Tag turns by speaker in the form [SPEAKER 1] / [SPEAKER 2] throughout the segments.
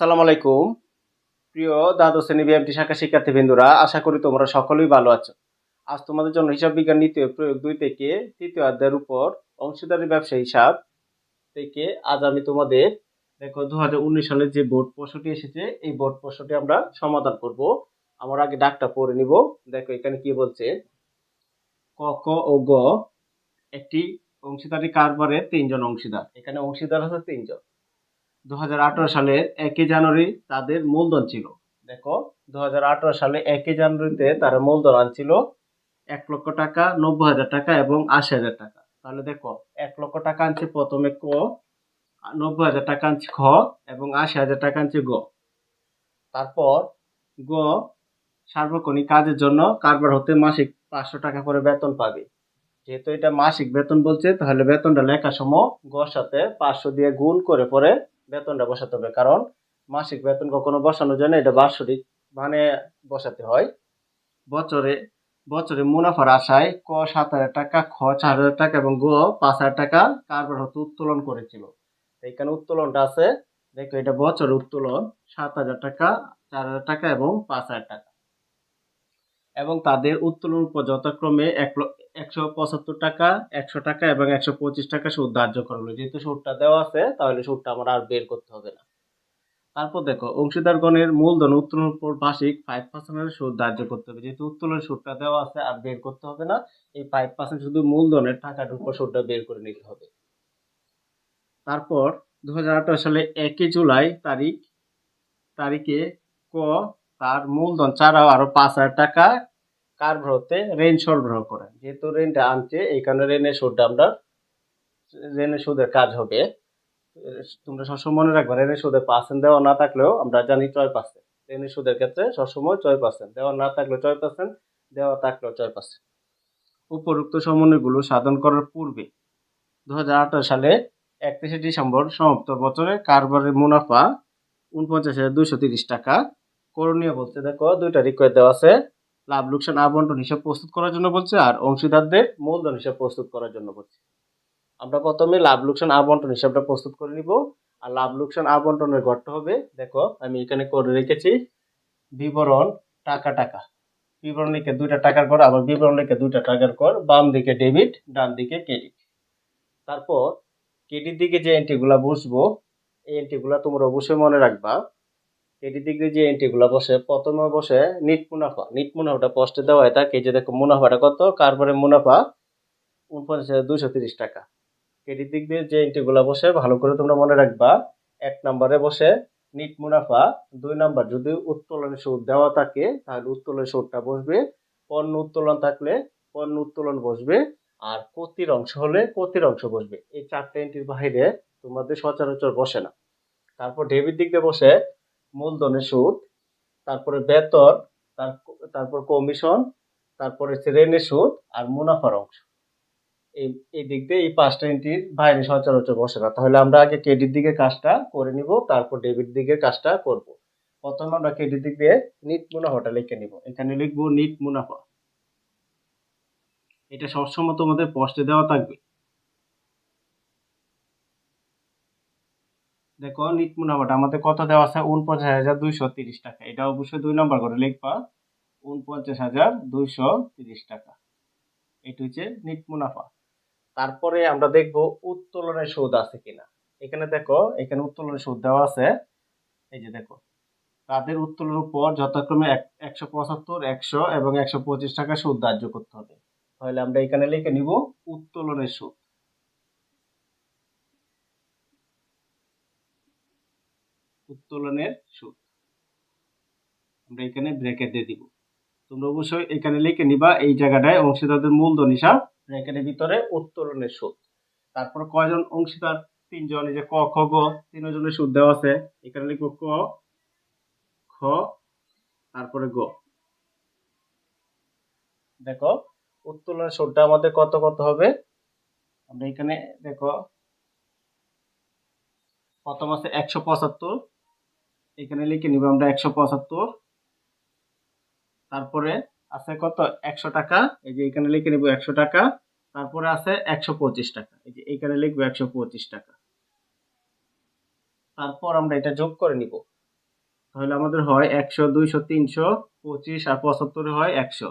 [SPEAKER 1] আসসালামু আলাইকুম। প্রিয় দ্বাদশ শ্রেণি বিএমটি শাখা শিক্ষার্থীবৃন্দুরা আশা করি তোমরা সকলেই ভালো আছো। আজ তোমাদের জন্য হিসাব বিজ্ঞান নীতি প্রয়োগ দুই থেকে তৃতীয় অধ্যায়ের উপর অংশীদারি ব্যবসা হিসাব থেকে আজ আমি তোমাদের দেখো দু হাজার উনিশ সালের যে বোর্ড প্রশ্নটি এসেছে, এই বোর্ড প্রশ্নটি আমরা সমাধান করব। আমার আগে ডাকটা পড়ে নিব। দেখো এখানে কি বলছে, ক ক ও গ একটি অংশীদারি কারবারের তিনজন অংশীদার। এখানে অংশীদার আছে তিনজন। দু সালের একই জানুয়ারি তাদের মূলধন ছিল। দেখো দু হাজার আঠেরো সালে একই জানুয়ারিতে তারা মূলধন আনছিল এক লক্ষ টাকা, নব্বই হাজার টাকা এবং আশি হাজার টাকা। তাহলে দেখো, এক লক্ষ টাকা আনছে প্রথমে ক, নব্বই হাজার টাকা আনছে খ এবং আশি হাজার টাকা আনছে গ। তারপর গ, সার্বক্ষণিক কাজের জন্য কারবার হতে মাসিক পাঁচশো টাকা করে বেতন পাবে। যেহেতু এটা মাসিক বেতন বলছে, তাহলে বেতনটা লেখার সময় গর সাথে পাঁচশো দিয়ে গুণ করে পরে বেতনটা বসাতে হবে, কারণ মাসিক বেতন কখনো বসানোর জন্য এটা বাৎসরিক মানে বসাতে হয়। বছরে বছরে মুনাফার আশায় ক সাত হাজার টাকা, খ চার হাজার টাকা এবং গ পাঁচ হাজার টাকা কারবার হতে উত্তোলন করেছিল। এখানে উত্তোলনটা আছে দেখো এটা বছরে উত্তোলন, সাত হাজার টাকা, চার হাজার টাকা এবং পাঁচ হাজার টাকা। এবং তাদের উত্তোলন উপর যথাক্রমে এক একশো পঁচাত্তর টাকা, একশো টাকা এবং একশো পঁচিশ টাকা সুদ ধার্য করা হলো যেহেতু সুদটা দেওয়া আছে, তাহলে সুদটা আমার আর বের করতে হবে না। তারপর দেখো, অংশীদারগণের মূলধন উত্তোলনের উপর বার্ষিক ফাইভ পার্সেন্টের সুদ ধার্য করতে হবে। যেহেতু উত্তোলনের সুদটা দেওয়া আছে, আর বের করতে হবে না, এই ফাইভ পার্সেন্ট শুধু মূলধনের টাকাটার উপর সুদটা বের করে নিতে হবে। তারপর দু হাজার আঠারো সালে একই জুলাই তারিখ, তারিখে ক তার মূলধন ছাড়াও আরও পাঁচ হাজার টাকা কারবার হতে ঋণ সরবরাহ করে যেহেতু ঋণটা আনছে, এই কারণে ঋণের সুদটা আমরা, ঋণের সুদের কাজ হবে। তোমরা সবসময় মনে রাখবে, ঋণের সুদের পার্সেন্ট দেওয়া না থাকলেও আমরা জানি ছয় পার্সেন্ট ঋণের সুদের ক্ষেত্রে সবসময় ছয় পার্সেন্ট দেওয়া না থাকলেও ছয় পার্সেন্ট দেওয়া থাকলেও ছয় পার্সেন্ট উপরোক্ত সমন্বয়গুলো সাধন করার পূর্বে দু হাজার আঠেরো সালে একত্রিশে ডিসেম্বর সমাপ্ত বছরে কারবারের মুনাফা উনপঞ্চাশ হাজার দুইশো তিরিশ টাকা করণীয় বলতে দেখো, দুইটা রিকোয়েস্ট দেওয়া আছে। লাভ, লোকসান, আবন্টন হিসাব প্রস্তুত করার জন্য বলছে, আর অংশীদারদের মূলধন হিসাব প্রস্তুত করার জন্য বলছে। আমরা প্রথমে লাভ, লোকসান, আবন্টন হিসাবটা প্রস্তুত করে নিব। আর লাভ, লোকসান, আবন্টনের ঘরটা হবে, দেখো, আমি এখানে করে রেখেছি, বিবরণ, টাকা টাকা। বিবরণ লিখে দুইটা টাকার কর আবার বিবরণ লিখে দুইটা টাকার কর বাম দিকে ডেবিট ডান দিকে ক্রেডিট তারপর ক্রেডিট দিকে যে এন্ট্রিগুলা বসবো, এই এন্ট্রিগুলা তোমরা অবশ্যই মনে রাখবা ক্রেডিট দিকে যে এন্ট্রিগুলা বসে, প্রথমে বসে নিট মুনাফা। নিট মুনাফাটা পোস্টে দেওয়া হয় থাকে যে দেখো মুনাফাটা কত কারবারে মুনাফা? উনপঞ্চাশ হাজার দুইশো তিরিশ টাকা। ক্রেডিট দিক দিয়ে যে এন্ট্রিগুলা বসে, ভালো করে তোমরা মনে রাখবা, এক নম্বরে বসে নিট মুনাফা, দুই নাম্বার যদি উত্তোলনের সুদ দেওয়া থাকে, তাহলে উত্তোলনের সুদটা বসবে। পণ্য উত্তোলন থাকলে পণ্য উত্তোলন বসবে। আর ক্ষতির অংশ হলে ক্ষতির অংশ বসবে। এই চারটে এন্ট্রির বাইরে তোমাদের সচরাচর বসে না। তারপর ডেবিট দিক দিয়ে বসে মূলধনের সুদ, তারপরে বেতন, তার তারপর কমিশন তারপরে হচ্ছে ঋণের সুদ আর মুনাফার অংশ। এই এই দিক দিয়ে এই পাঁচটা এন্ট্রির বাইরে সচরাচর বসে না। তাহলে আমরা আগে ক্রেডিট দিকের কাজটা করে নিব, তারপর ডেবিট দিকের কাজটা করব। প্রথমে আমরা ক্রেডিট দিক দিয়ে নিট মুনাফাটা লিখে নিব। এখানে লিখব নিট মুনাফা। এটা সবসময় তোমাদের পোস্টে দেওয়া থাকবে। দেখো, নিট মুনাফাটা আমাদের কত দেওয়া আছে? উনপঞ্চাশ হাজার দুইশো তিরিশ টাকা। এটা অবশ্যই দুই নম্বর করে লিখবা। উনপঞ্চাশ হাজার দুইশো তিরিশ টাকা। এটা হচ্ছে নিট মুনাফা। তারপরে আমরা দেখব উত্তোলনের সুদ আছে কিনা। এখানে দেখো, এখানে উত্তোলনের সুদ দেওয়া আছে। এই যে দেখো, তাদের উত্তোলনের উপর যথাক্রমে এক- একশো পঁচাত্তর, একশো এবং একশো পঁচিশ টাকা সুদ ধার্য করতে হবে। তাহলে আমরা এখানে লিখে নিব উত্তোলনের সুদ। উত্তোলনের সুদ আমরা এখানে ব্র্যাকেট দিয়ে দিব। তোমরা অবশ্যই এখানে লিখে নিবা এই জায়গাটায় অংশীদারদের মূলধন হিসাব ব্র্যাকেটের ভিতরে উত্তোলনের সুদ তারপর কয়জন অংশীদার? তিনজন, এই যে ক, খ, গ, তিনজনের সুদ দেওয়া আছে। এখানে লিখব ক, খ, তারপরে গ। দেখো, উত্তোলনের সুদটা আমাদের কত কত হবে? আমরা এখানে দেখো, প্রথম আছে একশো পঁচাত্তর এখানে লিখে নিব আমরা একশো পঁচাত্তর। তারপরে আছে কত? একশো টাকা। এই যে এখানে লিখে নিব একশো টাকা। তারপরে আছে একশো পঁচিশ টাকা। এই যে এখানে লিখব একশো পঁচিশ টাকা। তারপর আমরা এটা যোগ করে নিব। তাহলে আমাদের হয় একশো, দুইশো, তিনশো, পঁচিশ আর পঁচাত্তরে হয় একশো।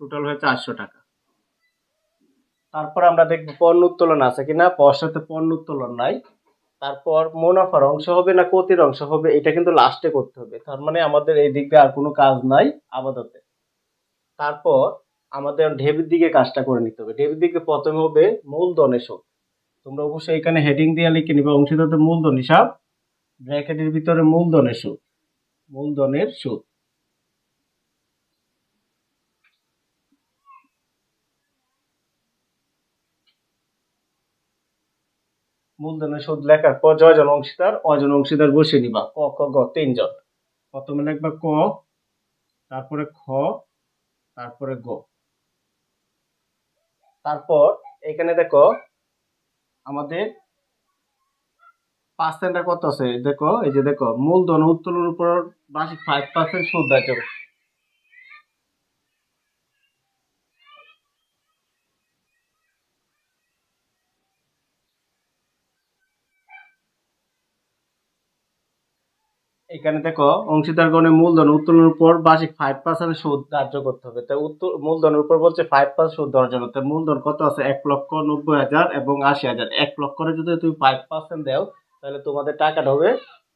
[SPEAKER 1] টোটাল হয় চারশো টাকা। তারপর আমরা দেখব পণ্য উত্তোলন আছে কিনা? পশ্চাতে পণ্য উত্তোলন নাই। তারপর মুনাফার অংশ হবে না ক্ষতির অংশ হবে, এটা কিন্তু লাস্টে করতে হবে। তার মানে আমাদের এই দিক দিয়ে আর কোনো কাজ নাই আপাতত। তারপর আমাদের ঢেবির দিকে কাজটা করে নিতে হবে। ঢেবির দিকে প্রথমে হবে মূলধনের সুদ তোমরা অবশ্যই এখানে হেডিং দিয়ে লিখে নিবে অংশীদারদের মূলধন হিসাব ব্র্যাকেটের ভিতরে মূলধনের সুদ মূলধনের সুদ মূলধনের সুদ লেখার পর জয়জন অংশীদার অজন অংশীদার বসে নিবা। ক খ গ তিনজন প্রথমে লিখবা ক, তারপরে খ, তারপরে গ। তারপর এখানে দেখো, আমাদের পার্সেন্টটা কত আছে? দেখো, এই যে দেখো, মূলধন উত্তোলনের উপর বার্ষিক ফাইভ পার্সেন্ট সুদ ধার্য এখানে দেখো, অংশীদারগণের মূলধন উত্তোলনের উপর বার্ষিক ফাইভ পার্সেন্ট সুদ ধার্য করতে হবে। তাই উত্তর মূলধনের উপর বলছে ফাইভ পার্সেন্ট সুদ দেওয়ার জন্য মূলধন কত আছে? এক লক্ষ নব্বই হাজার এবং আশি হাজার। এক লক্ষরে যদি তুমি ফাইভ পার্সেন্ট দাও, তাহলে তোমাদের টাকাটা হবে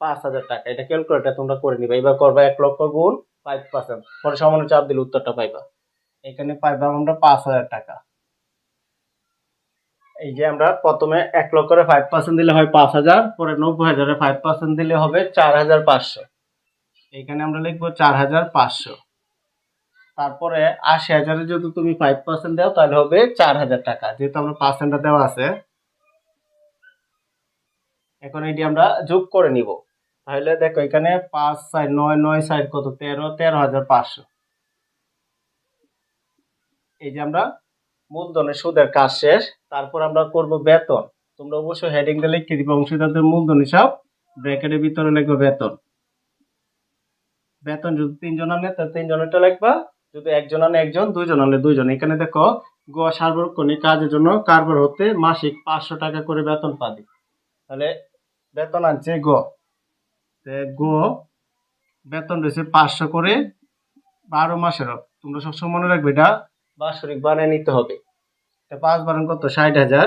[SPEAKER 1] পাঁচ হাজার টাকা। এটা ক্যালকুলেটার তোমরা করে নিবা। এবার করবা এক লক্ষ গুণ ফাইভ পার্সেন্ট পরে সমান চাপ দিলে উত্তরটা পাইবা। এখানে পাইবা আমরা পাঁচ হাজার টাকা। এই যে আমরা প্রথমে এক লক্ষরে ফাইভ পার্সেন্ট দিলে হয় পাঁচ হাজার, পরে নব্বই হাজারে ফাইভ পার্সেন্ট দিলে হবে চার হাজার পাঁচশো। এখানে আমরা লিখব চার হাজার পাঁচশো। তারপরে আশি হাজারে যদি তুমি ফাইভ পার্সেন্ট দাও, তাহলে হবে চার হাজার টাকা। যেহেতু আমরা পার্সেন্টটা দেওয়া আছে, এখন এটি আমরা যোগ করে নিব। তাহলে দেখো, এখানে পাঁচ সাইড নয় নয় সাইড কত? তেরো তেরো হাজার পাঁচশো। এই যে আমরা মূলধনের সুদের কাজ শেষ, তারপর আমরা করব বেতন। তোমরা অবশ্যই হেডিং দিয়ে লিখে দিবে অংশীদারদের মূলধন হিসাব ব্র্যাকেটের ভিতরে লিখবে বেতন। বেতন যদি তিনজন আনে, তাহলে তিনজনেরটা লিখবা। যদি একজন আনে, একজন, দুইজন আনলে দুইজন। এখানে দেখো গ সার্বক্ষণিক কাজের জন্য কারবার হতে মাসিক পাঁচশো টাকা করে বেতন পাবে। তাহলে বেতন আনছে গ গ বেতন রয়েছে পাঁচশো করে বারো মাসের। তোমরা সবসময় মনে রাখবে এটা বাৎসরিক বানিয়ে নিতে হবে। পাঁচ বারেন কত? ষাট হাজার।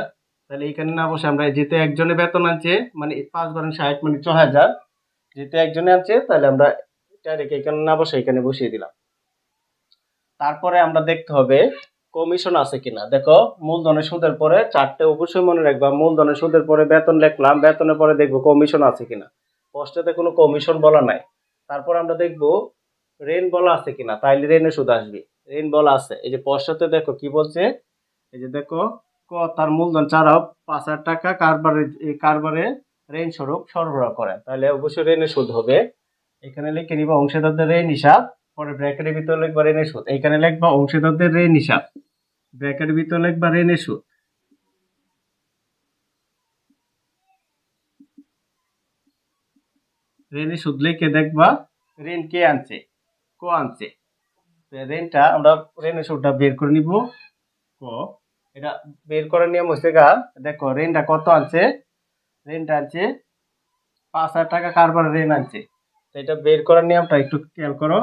[SPEAKER 1] তাহলে এখানে না বসে আমরা যেহেতু একজনে বেতন আনছে মানে পাঁচ বারেন ষাট মানে ছ হাজার। যেতে একজনে আনছে, তাহলে আমরা ডাইরেক্ট এখানে না বসে এখানে বসিয়ে দিলাম। তারপরে আমরা দেখতে হবে কমিশন আছে কিনা। দেখো, মূলধনের সুদের পরে চারটে অবশ্যই মনে রাখবা, মূলধনের সুদের পরে বেতন লিখলাম, বেতনের পরে দেখব কমিশন আছে কিনা। পোস্টেতে কোনো কমিশন বলা নাই। তারপর আমরা দেখব রেন বলা আছে কিনা, তাইলে রেনে সুদ আসবে। রেন বলা আছে। এই যে পোস্টতে দেখো কি বলছে? এই যে দেখো, ক, তার মূলধন ছাড়াও পাঁচ হাজার টাকা কারবারে কারবারে ঋণ স্বরূপ সরবরাহ করে। তাহলে অবশ্যই ঋণের সুদ হবে। এখানে লিখে নিবা অংশীদারদের ঋণ হিসাব, পরে ব্র্যাকেটের ভিতরে লিখবা ঋণের সুদ। এখানে লিখবা অংশীদারদের ঋণ হিসাব, ব্র্যাকেটের ভিতরে লিখবা ঋণের সুদ। ঋণের সুদ লিখে দেখবা, ঋণ কে আনছে? কো আনছে? ঋণটা আমরা ঋণের সুদটা বের করে নিব। ক, এটা বের করার নিয়ম হচ্ছে গা, দেখো ঋণটা কত আনছে? ঋণটা আনছে পাঁচ হাজার টাকা, কারবার ঋণ আনছে। তো এটা বের করার নিয়মটা একটু খেয়াল করো।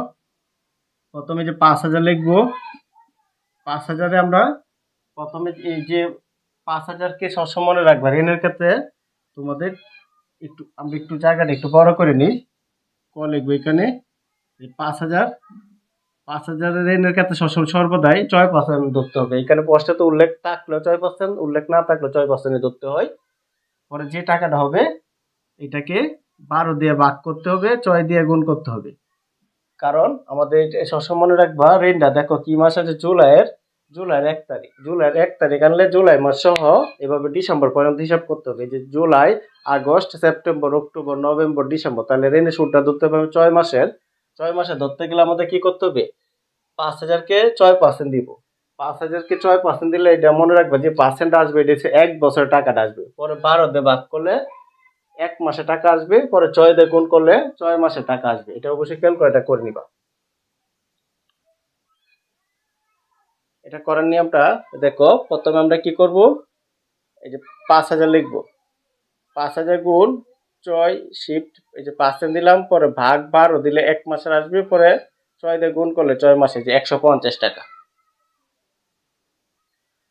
[SPEAKER 1] প্রথমে যে পাঁচ হাজার লিখব, পাঁচ হাজারে আমরা প্রথমে এই যে পাঁচ হাজারকে সবসময় মনে রাখবা ঋণের ক্ষেত্রে তোমাদের একটু, আমরা একটু জায়গাটা একটু বড় করে নিই। ক লিখব এখানে? এই পাঁচ হাজার পাঁচ হাজারের ঋণের ক্ষেত্রে সবসময় সর্বদাই ছয় পার্সেন্ট ধরতে হবে। এখানে তো উল্লেখ থাকলেও ছয় পার্সেন্ট উল্লেখ না থাকলেও ছয় পার্সেন্টে ধরতে হয়। পরে যে টাকাটা হবে, এটাকে বারো দিয়ে ভাগ করতে হবে, ছয় দিয়ে গুণ করতে হবে। কারণ আমাদের সবসময় মনে রাখবা, ঋণটা দেখো কি মাস আছে? জুলাইয়ের জুলাইয়ের এক তারিখ। জুলাইয়ের এক তারিখ আনলে জুলাই মাস সহ এভাবে ডিসেম্বর পর্যন্ত হিসাব করতে হবে। যে July, August, September, October, November, December, তাহলে ঋণের সুদটা ধরতে হবে ছয় মাসের। ছয় মাসে ধরতে গেলে আমাদের কি করতে হবে? পাঁচ হাজারকে ছয় পার্সেন্ট দিব। পাঁচ হাজারকে ছয় পার্সেন্ট দিলে এটা মনে রাখবে যে পার্সেন্ট আসবে, এটা হচ্ছে এক বছরের টাকাটা আসবে। পরে বারো দিয়ে ভাগ করলে এক মাসে টাকা আসবে, পরে ছয় দিয়ে গুণ করলে ছয় মাসে টাকা আসবে। এটা অবশ্যই ক্যালকুলেটর করে নিবা। এটা করার নিয়মটা দেখো, প্রথমে আমরা কি করব? এই যে পাঁচ হাজার লিখব। পাঁচ হাজার গুণ ছয় শিফট এই যে পার্সেন্ট দিলাম, পরে ভাগ বারো দিলে এক মাসের আসবে, পরে ছয় দিয়ে গুণ করলে ছয় মাসে যে একশো পঞ্চাশ টাকা।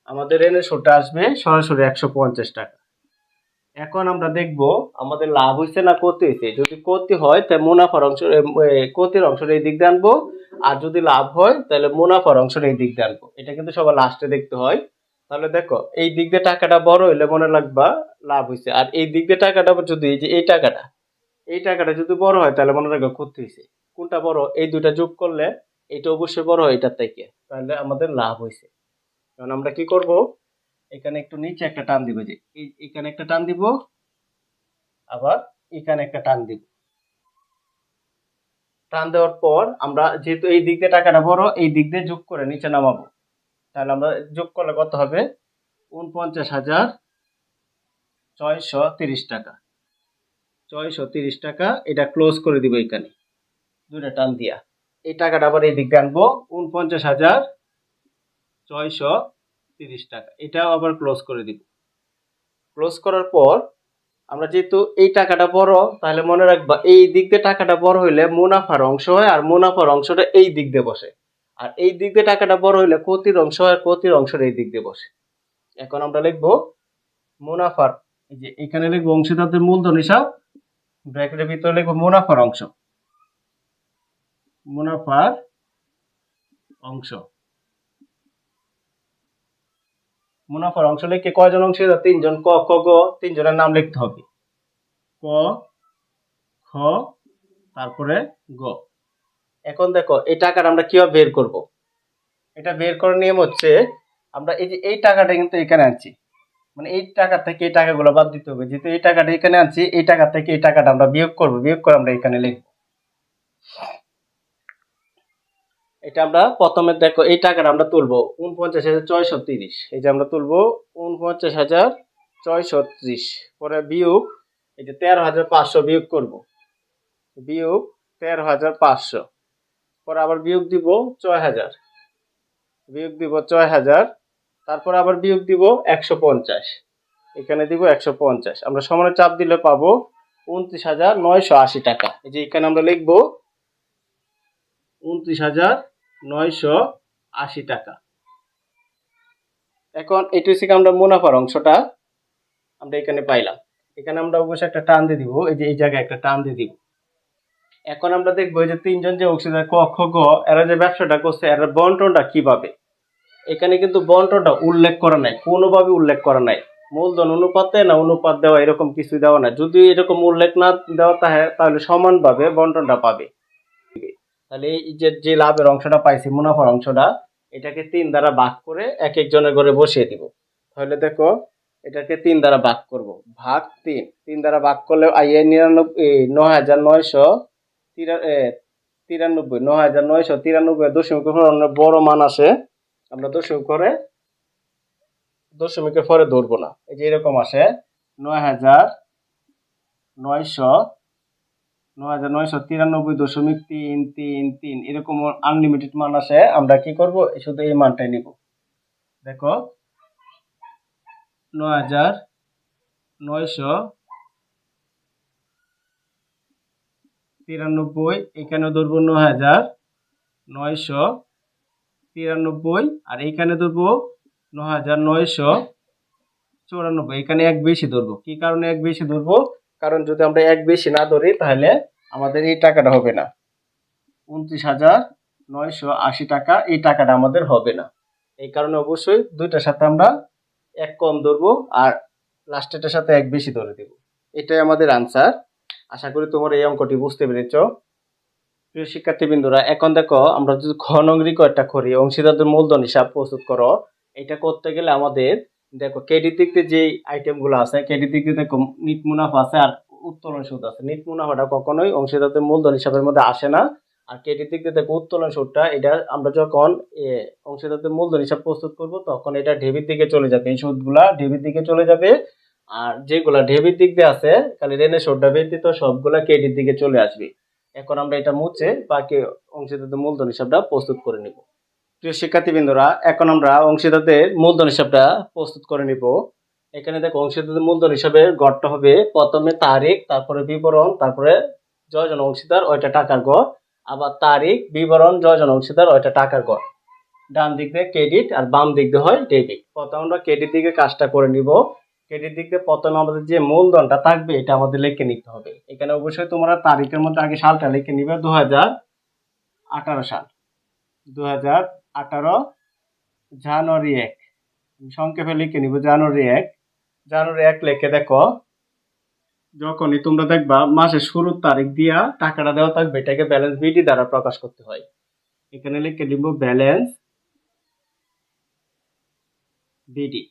[SPEAKER 1] আমাদের এনে শোটা আসবে সরাসরি একশো পঞ্চাশ টাকা। এখন আমরা দেখব আমাদের লাভ হয়েছে না ক্ষতি হয়েছে যদি ক্ষতি হয়, তাহলে মুনাফার অংশ ক্ষতির অংশটা এই দিক দিয়ে আনব। আর যদি লাভ হয়, তাহলে মুনাফার অংশটা এই দিক দিয়ে আনব। এটা কিন্তু সবার লাস্টে দেখতে হয়। তাহলে দেখো, এই দিক দিয়ে টাকাটা বড় হইলে মনে রাখবা লাভ হয়েছে আর এই দিক দিয়ে টাকাটা যদি এই যে এই টাকাটা এই টাকাটা যদি বড় হয় তাহলে মনে রাখবা ক্ষতি হয়েছে কোনটা বড়? এই দুইটা যোগ করলে এটা অবশ্যই বড় হয় এটার থেকে, তাহলে আমাদের লাভ হয়েছে কারণ আমরা কি করব? এখানে একটু নিচে একটা টান দিব যে এখানে একটা টান দিব, আবার এখানে একটা টান দিব। টান দেওয়ার পর আমরা যেহেতু এই দিক দিয়ে টাকাটা বড়, এই দিক দিয়ে যোগ করে নিচে নামাবো। তাহলে আমরা যোগ করলে কত হবে? উনপঞ্চাশ হাজার ছয়শো তিরিশ টাকা। ছয়শো তিরিশ টাকা, এটা ক্লোজ করে দিব এখানে। দুইটা টান দিয়া। এই টাকাটা আবার এই দিক আনব। উনপঞ্চাশ হাজার ছয়শো তিরিশ টাকা। এটাও আবার ক্লোজ করে দিব। ক্লোজ করার পর আমরা যেহেতু এই টাকাটা বড়, তাহলে মনে রাখবা, এই দিক দিয়ে টাকাটা বড় হইলে মুনাফার অংশ হয়, আর মুনাফার অংশটা এই দিক দিয়ে বসে। আর এই দিক দিয়ে টাকাটা বড় হইলে ক্ষতির অংশ আর ক্ষতির অংশের এই দিক দিয়ে বসে। এখন আমরা লিখব মুনাফার, এই যে এখানে লিখব অংশীদারদের মূলধন হিসাব ব্র্যাকেটের ভিতরে লিখব মুনাফার অংশ। মুনাফার অংশ। মুনাফার অংশ লিখে কয়জন অংশীদার? তিনজন। ক, খ, গ, তিনজনের নাম লিখতে হবে। ক, খ, তারপরে গ। এখন দেখো, এই টাকাটা আমরা কীভাবে বের করব? এটা বের করার নিয়ম হচ্ছে, আমরা এই যে, এই টাকাটা কিন্তু এখানে আনছি। মানে এই টাকা থেকে এই টাকাগুলো বাদ দিতে হবে। যেহেতু এই টাকাটা এখানে আনছি, এই টাকা থেকে এই টাকাটা আমরা বিয়োগ করব। বিয়োগ করে আমরা এখানে লিখব। এটা আমরা প্রথমে দেখো, এই টাকাটা আমরা তুলবো উনপঞ্চাশ হাজার ছয়শো তিরিশ। এই যে আমরা তুলবো উনপঞ্চাশ হাজার ছয়শো ত্রিশ। পরে বিয়োগ, এই যে তেরো হাজার পাঁচশো বিয়োগ করব। বিয়োগ তেরো হাজার পাঁচশো। পরে আবার বিয়োগ দিব ছয় হাজার। বিয়োগ দিব ছয় হাজার, তারপর আবার বিয়োগ দিব একশো পঞ্চাশ। এখানে দিব একশো পঞ্চাশ। আমরা সমানে চাপ দিলে পাবো উনত্রিশ হাজার নয়শো আশি টাকা। এই যে এখানে আমরা লিখব উনত্রিশ হাজার নয়শো আশি টাকা। এখন এটু থেকে আমরা মুনাফার অংশটা আমরা এখানে পাইলাম। এখানে আমরা অবশ্যই একটা টান দিয়ে দিব। এই যে এই জায়গায় একটা টান দিয়ে দিব। এখন আমরা দেখব যে তিনজন যে অংশীদার ক, খ, গ, এরা যে ব্যবসাটা করছে, এরা বন্টনটা কীভাবে? এখানে কিন্তু বন্টনটা উল্লেখ করা নাই, কোনোভাবে উল্লেখ করা নাই। মূলধন অনুপাতে না, অনুপাত দেওয়া এরকম কিছু দেওয়া নাই। যদি এরকম উল্লেখ না দেওয়া তাহে, তাহলে সমানভাবে বন্টনটা পাবে। তাহলে এই যে যে লাভের অংশটা পাইছি, মুনাফার অংশটা, এটাকে তিন দ্বারা ভাগ করে এক একজনের ঘরে বসিয়ে দিব। তাহলে দেখো, এটাকে তিন দ্বারা ভাগ করব। ভাগ তিন। তিন দ্বারা ভাগ করলে আইয়ে নিরানব্বই নয় হাজার নয়শো তিরানব্বই, নয় হাজার নয়শো তিরানব্বই অন্য বড় মান আসে। আমরা দশমিক করে দশমিকের পরে ধরবো না। এই যে এরকম আসে, নয় হাজার নয়শো, নয় হাজার নয়শো তিরানব্বই দশমিক তিন তিন তিন, এরকম আনলিমিটেড মান আসে। আমরা কি করব? শুধু এই মানটাই নিব। দেখো, নয় হাজার নয়শো তিরানব্বই এখানে ধরবো ন হাজার নয়শো তিরানব্বই, আর এইখানে ধরবো ন হাজার নয়শো চৌরানব্বই। এখানে এক বেশি ধরবো। কি কারণে এক বেশি ধরবো? কারণ যদি আমরা এক বেশি না ধরি, তাহলে আমাদের এই টাকাটা হবে না। উনত্রিশ হাজার নয়শো আশি টাকা, এই টাকাটা আমাদের হবে না। এই কারণে অবশ্যই দুইটার সাথে আমরা এক কম ধরবো, আর লাস্টেরটার সাথে এক বেশি ধরে দেব। এটাই আমাদের আনসার আশা করি তোমরা এই অঙ্কটি বুঝতে পেরেছ। প্রিয় শিক্ষার্থীবৃন্দরা, এখন দেখো, আমরা যদি ঘনগ্রিক একটা করি, অংশীদারদের মূলধন হিসাব প্রস্তুত করো। এটা করতে গেলে আমাদের, দেখো, ক্রেডিট দিক দিয়ে যে আইটেমগুলো আছে, ক্রেডিট দিক দিয়ে দেখো, নিট মুনাফা আছে আর উত্তোলন সুদ আছে। নিট মুনাফাটা কখনোই অংশীদারদের মূলধন হিসাবের মধ্যে আসে না। আর ক্রেডিট দিক দিয়ে দেখো, উত্তোলন সুদটা, এটা আমরা যখন অংশীদারদের মূলধন হিসাব প্রস্তুত করব, তখন এটা ঢেবির দিকে চলে যাবে। এই সুদগুলা ঢেবির দিকে চলে যাবে। আর যেগুলা ঢেবির দিক দিয়ে আছে, খালি রেনের সুদটা ব্যতীত সবগুলা ক্রেডিট দিকে চলে আসবে। এখন আমরা এটা মুছে বাকি অংশীদারদের মূলধন হিসাবটা প্রস্তুত করে নিব। প্রিয় শিক্ষার্থীবৃন্দরা, এখন আমরা অংশীদারদের মূলধন হিসাবটা প্রস্তুত করে নিব। এখানে দেখো, অংশীদারদের মূলধন হিসাবে গড়টা হবে প্রথমে তারিখ, তারপরে বিবরণ, তারপরে জয়জন অংশীদার, ওইটা টাকার গড়। আবার তারিখ, বিবরণ জয়জন অংশীদার, ওইটা টাকার গড়। ডান দিক দিয়ে ক্রেডিট আর বাম দিক দিয়ে হয় ডেবিট প্রথমে আমরা ক্রেডিট দিকে কাজটা করে নিব। ক্রেডিট দিক দিয়ে প্রথমে আমাদের যে মূলধনটা থাকবে, এটা আমাদের লিখে নিতে হবে। এখানে অবশ্যই তোমরা তারিখের মধ্যে আগে সালটা লিখে নিবে দু হাজার আঠারো সাল। দু হাজার আঠারো জানুয়ারি এক। সংক্ষেপে লিখে নিব, জানুয়ারি এক। জানুয়ারি এক লিখে দেখো, যখনই তোমরা দেখবা মাসের শুরুর তারিখ দিয়া টাকাটা দেওয়া থাকবে, এটাকে ব্যালেন্স বিডি দ্বারা প্রকাশ করতে হয়। এখানে লিখে দিব ব্যালেন্স বিডি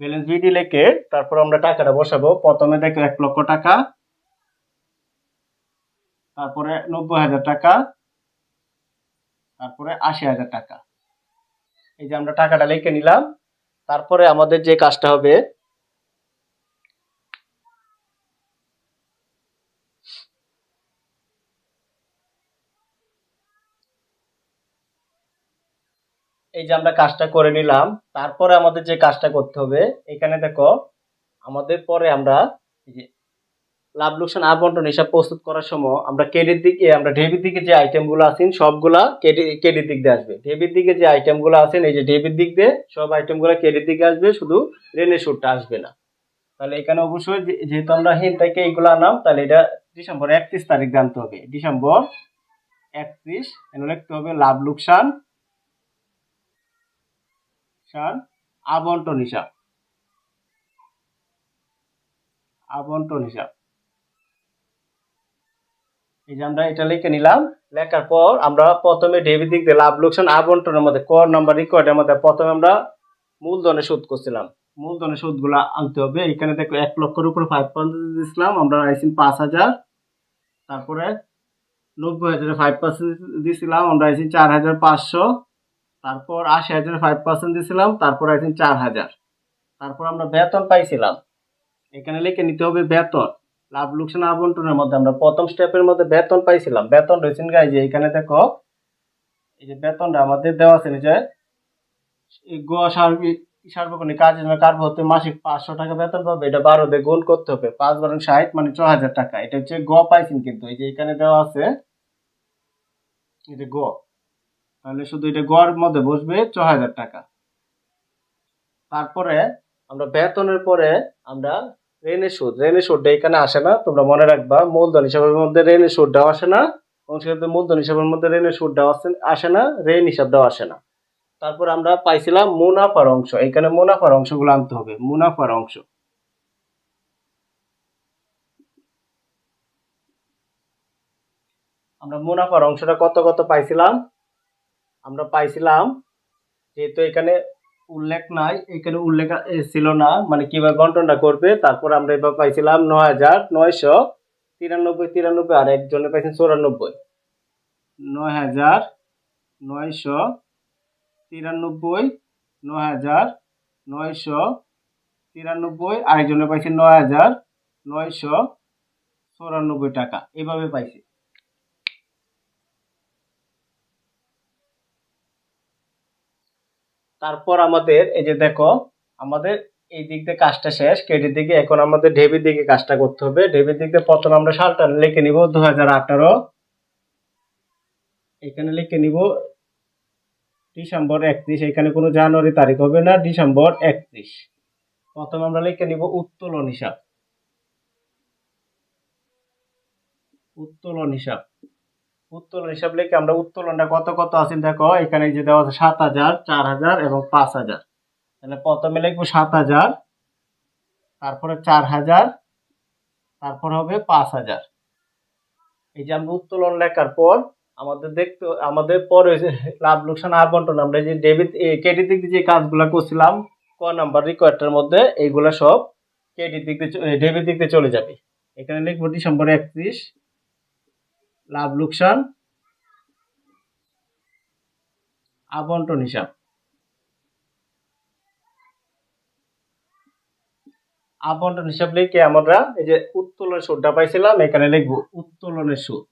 [SPEAKER 1] ব্যালেন্স বিডি লেখে তারপর আমরা টাকাটা বসাবো। প্রথমে দেখো এক লক্ষ টাকা, তারপরে নব্বই হাজার টাকা, তারপরে আশি হাজার টাকা। এই যে আমরা টাকাটা লিখে নিলাম। তারপরে আমাদের যে কাজটা হবে এই যে আমরা কাজটা করে নিলাম, তারপরে আমাদের যে কাজটা করতে হবে, এখানে দেখো, আমাদের পরে আমরা লাভ, লোকসান আবন্টন হিসাব প্রস্তুত করার সময় আমরা ক্রেডিট দিকে, আমরা ডেবিট দিকে যে আইটেমগুলো আছেন সবগুলা ক্রেডিট দিক দিয়ে আসবে। ডেবিট দিকে যে আইটেমগুলো আছেন এই যে ডেবিট দিক দিয়ে সব আইটেমগুলো ক্রেডিট দিকে আসবে, শুধু রেনের সুদটা আসবে না। তাহলে এখানে অবশ্যই যেহেতু আমরা হিন থেকে এইগুলো আনাম, তাহলে এটা ডিসেম্বর একত্রিশ তারিখ জানতে হবে। ডিসেম্বর একত্রিশ লিখতে হবে লাভ, লোকসান সার আবন্টন হিসাব। আবন্টন হিসাব। এই যে আমরা এটা লিখে নিলাম, লেখার পর আমরা প্রথমে ডেবিট দিক দিয়ে লাভ লোকসান, আবন্টনের মধ্যে কর নাম্বার রেকর্ডের মধ্যে প্রথমে আমরা মূলধনে সুদ করছিলাম। মূলধনের সুদগুলো আনতে হবে। এখানে দেখো এক লক্ষের উপরে ফাইভ পার্সেন্ট দিয়েছিলাম আমরা আইসিন পাঁচ হাজার, তারপরে নব্বই হাজারে ফাইভ পার্সেন্ট দিয়েছিলাম আমরা আইসিন চার হাজার পাঁচশো তারপর আশি হাজারে ফাইভ পার্সেন্ট দিয়েছিলাম তারপর আইসিন চার হাজার। তারপর আমরা বেতন পাইছিলাম। এখানে লিখে নিতে হবে বেতন। লাভ, লোকসান, আবন্টনের মধ্যে আমরা প্রথম স্টেপের মধ্যে বেতন পাইছিলাম। বেতন রয়েছেন গাই যে এখানে দেখো, এই যে বেতনটা আমাদের দেওয়া আছে যে এই গ সার্বিক সার্বক্ষণিক জন্য কার্য হতে মাসিক পাঁচশো টাকা বেতন পাবে, এটা বারো দিয়ে গুণ করতে হবে। পাঁচ বারো ষাট মানে ছ হাজার টাকা। এটা হচ্ছে গ পাইছেন কিন্তু। এই যে এখানে দেওয়া আছে, এই যে গ। তাহলে শুধু এটা গড় মধ্যে বসবে ছ হাজার টাকা। তারপরে আমরা বেতনের পরে আমরা রেনের সুদ রেনের সুদটা এখানে আসে না, তোমরা মনে রাখবা, মূলধন হিসাবের মধ্যে রেনের সুদটাও আসে না অংশীদারদের মূলধন হিসাবের মধ্যে রেনের সুদটাও আসে না রেন হিসাবটাও আসে না। তারপর আমরা পাইছিলাম মুনাফার অংশ, এখানে মুনাফার অংশগুলো আনতে হবে, মুনাফার অংশ। আমরা মুনাফার অংশটা কত কত পাইছিলাম? আমরা পাইছিলাম যেহেতু এখানে উল্লেখ নাই, এখানে উল্লেখ ছিল না মানে কীভাবে বন্টনটা করবে, তারপর আমরা এবার পাইছিলাম নয় হাজার নয়শো তিরানব্বই তিরানব্বই, আর একজনে পাইছেন চৌরানব্বই। নয় হাজার নয়শো তিরানব্বই, নয় হাজার নয়শো তিরানব্বই, আরেকজনে পাইছে নয় হাজার নয়শো চৌরানব্বই টাকা। এভাবে পাইছে। তারপর আমাদের এই যে দেখো, আমাদের এই দিক দিয়ে কাজটা শেষ ক্রেডিট দিকে এখন আমাদের ডেবিট দিকে কাজটা করতে হবে। ডেবিট দিক দিয়ে প্রথমে আমরা সালটা লিখে নিব দু হাজার আঠারো। এখানে লিখে নিব ডিসেম্বর একত্রিশ, এখানে কোনো জানুয়ারি তারিখ হবে না, ডিসেম্বর একত্রিশ। প্রথম আমরা লিখে নিব উত্তোলন হিসাব। উত্তোলন হিসাব। উত্তোলন হিসাব লিখে আমরা উত্তোলনটা কত কত আছে দেখো, এখানে যে দেওয়া আছে সাত হাজার, চার হাজার এবং পাঁচ হাজার। তাহলে প্রথমে লিখব সাত হাজার, তারপরে চার হাজার, তারপর হবে পাঁচ হাজার। এই যে আমরা উত্তোলন লেখার পর আমাদের দেখতে, আমাদের পরে লাভ, লোকসান আবন্টন আমরা যে ডেবিট ক্রেডিট দিক দিয়ে যে কাজগুলো করছিলাম, ক নাম্বার রিকোয়ার্ডের মধ্যে এইগুলো সব ক্রেডিট দিক দিয়ে ডেবিট দিক দিয়ে চলে যাবে। এখানে লিখব ডিসেম্বর একত্রিশ লাভ লোকসান, আবন্টন হিসাব। আবন্টন হিসাব লিখে আমরা এই যে উত্তোলনের সুদটা পাইছিলাম, এখানে লিখব উত্তোলনের সুদ।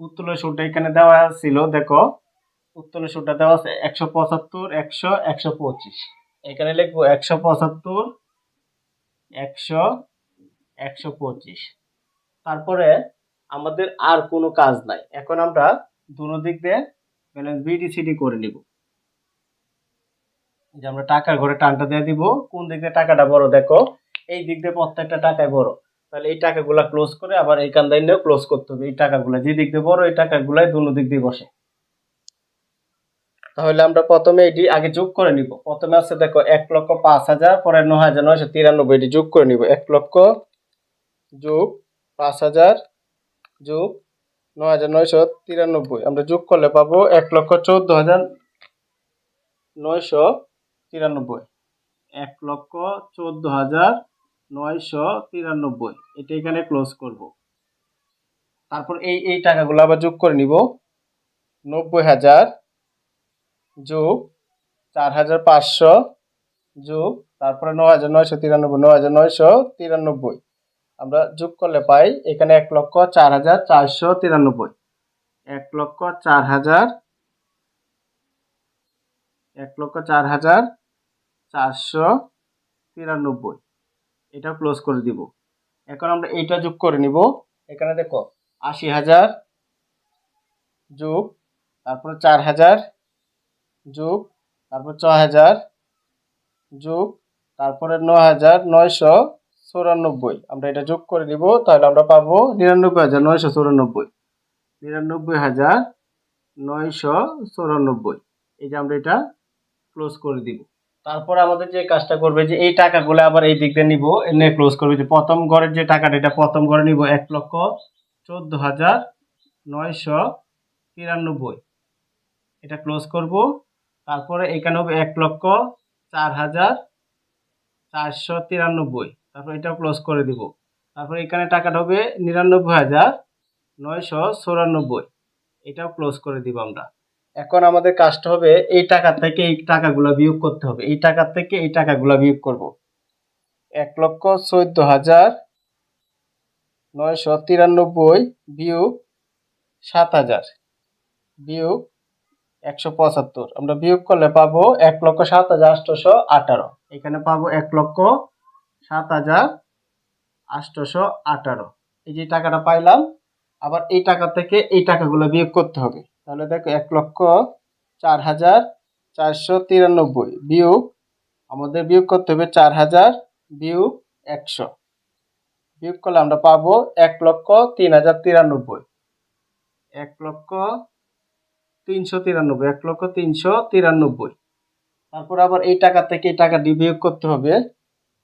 [SPEAKER 1] উত্তোলনের সুদটা এখানে দেওয়া ছিল, দেখো উত্তোলন সুদটা দেওয়া আছে একশো পঁচাত্তর, একশো একশো পঁচিশ। এখানে লিখব একশো পঁচাত্তর একশো একশো পঁচিশ। তারপরে আমাদের আর কোনো কাজ নাই। এখন আমরা দুনো দিক দিয়ে ব্যালেন্স বিডিসিডি করে নিব। যে আমরা টাকার ঘরে টানটা দিয়ে দিব। কোন দিক দিয়ে টাকাটা বড় দেখো? এই দিক দিয়ে প্রত্যেকটা টাকায় বড়। তাহলে এই টাকাগুলা ক্লোজ করে আবার এই কান্দাই নিয়েও ক্লোজ করতে হবে। এই টাকাগুলা যে দিক দিয়ে বড়, এই টাকাগুলাই দুনো দিক দিয়ে বসে। তাহলে আমরা প্রথমে এটি আগে যোগ করে নিব। প্রথমে আছে দেখো এক লক্ষ পাঁচ হাজার, পরে ন হাজার নয়শো তিরানব্বই, এটি যোগ করে নিব। এক লক্ষ যোগ পাঁচ হাজার যোগ ন হাজার নয়শো তিরানব্বই। আমরা যোগ করলে পাবো এক লক্ষ চোদ্দ হাজার নয়শো তিরানব্বই। এক লক্ষ চোদ্দ হাজার নয়শো তিরানব্বই। এটা এখানে ক্লোজ করব। তারপর এই এই টাকাগুলো আবার যোগ করে নিব। নব্বই হাজার যোগ চার হাজার পাঁচশো যোগ, তারপরে ন হাজার নয়শো তিরানব্বই ন হাজার নয়শো তিরানব্বই। আমরা যোগ করলে পাই এখানে এক লক্ষ চার হাজার চারশো তিরানব্বই। এক লক্ষ চার হাজার এক লক্ষ চার হাজার চারশো তিরানব্বই। এটা ক্লোজ করে দিব। এখন আমরা এইটা যোগ করে নিব। এখানে দেখো আশি হাজার যোগ, তারপরে চার হাজার যোগ, তারপর ছ হাজার, যোগ, তারপরে ন হাজার, নয়শো চৌরানব্বই। আমরা এটা যোগ করে দিব, তাহলে আমরা পাবো নিরানব্বই হাজার নয়শো চৌরানব্বই। নিরানব্বই হাজার নয়শো চৌরানব্বই। এই যে আমরা এটা ক্লোজ করে দিব। তারপর আমাদের যে কাজটা করবে, যে এই টাকাগুলো আবার এই দিক দিয়ে নিব এনে ক্লোজ করবে, যে প্রথম ঘরের যে টাকাটা, এটা প্রথম ঘরে নিব এক লক্ষ চোদ্দ হাজার নয়শো তিরানব্বই। এটা ক্লোজ করব। তারপরে এখানে হবে এক লক্ষ চার হাজার চারশো তিরানব্বই। তারপর এটাও ক্লোজ করে দিব। তারপর এখানে টাকাটা হবে নিরানব্বই হাজার নয়শো চৌরানব্বই। এটাও ক্লোজ করে দিব আমরা। এখন আমাদের কাজটা হবে এই টাকা থেকে এই টাকাগুলো বিয়োগ করতে হবে। এই টাকা থেকে এই টাকাগুলো বিয়োগ করব। এক লক্ষ চোদ্দ হাজার নয়শো তিরানব্বই বিয়োগ সাত হাজার বিয়োগ একশো পঁচাত্তর। আমরা বিয়োগ করলে পাবো এক লক্ষ সাত হাজার আটশোশো আঠারো। এখানে পাবো এক লক্ষ সাত হাজার আটশোশো আঠারো। এই যে টাকাটা পাইলাম, আবার এই টাকা থেকে এই টাকাগুলো বিয়োগ করতে হবে। তাহলে দেখো এক লক্ষ চার হাজার চারশো তিরানব্বই বিয়োগ, আমাদের বিয়োগ করতে হবে চার হাজার বিয়োগ একশো। বিয়োগ করলে আমরা পাবো এক লক্ষ তিন হাজার তিরানব্বই। এক লক্ষ তিনশো তিরানব্বই, এক লক্ষ তিনশো তিরানব্বই। তারপর আবার এই টাকা থেকে এই টাকাটি বিয়োগ করতে হবে।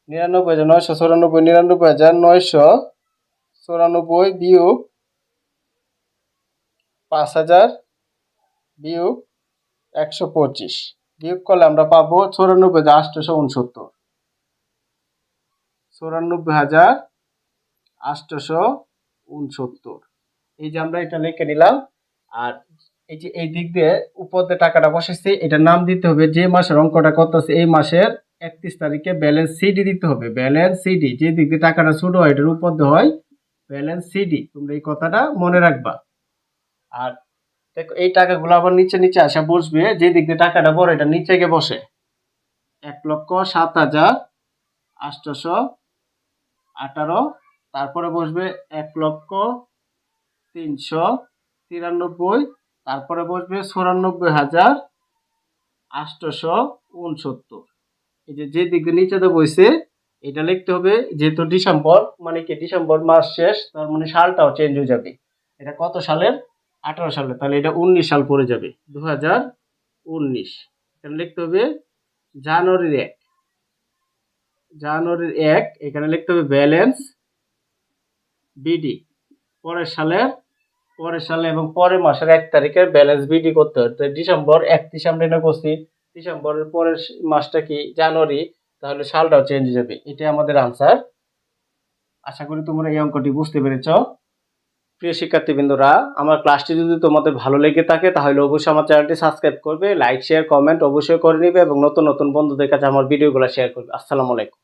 [SPEAKER 1] নিরানব্বই হাজার নয়শো চৌরানব্বই, নিরানব্বই হাজার নয়শো চৌরানব্বই বিয়োগ পাঁচ হাজার বিয়োগ একশো পঁচিশ। বিয়োগ করলে আমরা পাবো চৌরানব্বই হাজার আটশোশো উনসত্তর। চৌরানব্বই হাজার আটশোশো উনসত্তর। এই যে আমরা এটা লিখে নিলাম। আর এই যে এই দিক দিয়ে উপর দিয়ে টাকাটা বসেছে এটার নাম দিতে হবে যে মাসের অঙ্কটা কত আছে এই মাসের একত্রিশ তারিখে ব্যালেন্স সিডি দিতে হবে। ব্যালেন্স সিডি যে দিক দিয়ে টাকাটা ছোট হয়, এটার উপর দিয়ে হয় ব্যালেন্স সিডি তোমরা এই কথাটা মনে রাখবা। আর দেখো, এই টাকাগুলো আবার নিচে নিচে আসা বসবে, যে দিক দিয়ে টাকাটা বড়, এটা নিচে গিয়ে বসে। এক লক্ষ সাত হাজার আটশোশো আঠারো, তারপরে বসবে এক লক্ষ তিনশো তিরানব্বই তারপরে বসবে চুরানব্বই হাজার আটশোশো উনসত্তর। এই যে যে দিক নিচেতে বসে এটা লিখতে হবে যেহেতু ডিসেম্বর মানে কি ডিসেম্বর মাস শেষ, তার মানে সালটাও চেঞ্জ হয়ে যাবে। এটা কত সালের? আঠারো সালে, তাহলে এটা উনিশ সাল পড়ে যাবে দু হাজার উনিশ। এখানে লিখতে হবে জানুয়ারির এক। জানুয়ারির এক, এখানে লিখতে হবে ব্যালেন্স বিডি, পরের সালের পরের সালে এবং পরের মাসের এক তারিখের ব্যালেন্স বিডি করতে হবে। ডিসেম্বর একত্রিশ আমরা এটা করছি। ডিসেম্বরের পরের মাসটা কি? জানুয়ারি। তাহলে সালটাও চেঞ্জ হয়ে যাবে। এটাই আমাদের আনসার আশা করি তোমরা এই অঙ্কটি বুঝতে পেরেছ। প্রিয় শিক্ষার্থীবৃন্দরা, আমার ক্লাসটি যদি তোমাদের ভালো লেগে থাকে, তাহলে অবশ্যই আমার চ্যানেলটি সাবস্ক্রাইব করবে লাইক শেয়ার কমেন্ট অবশ্যই করে নিবে এবং নতুন নতুন বন্ধুদের কাছে আমার ভিডিওগুলো শেয়ার করবে। আসসালামু আলাইকুম।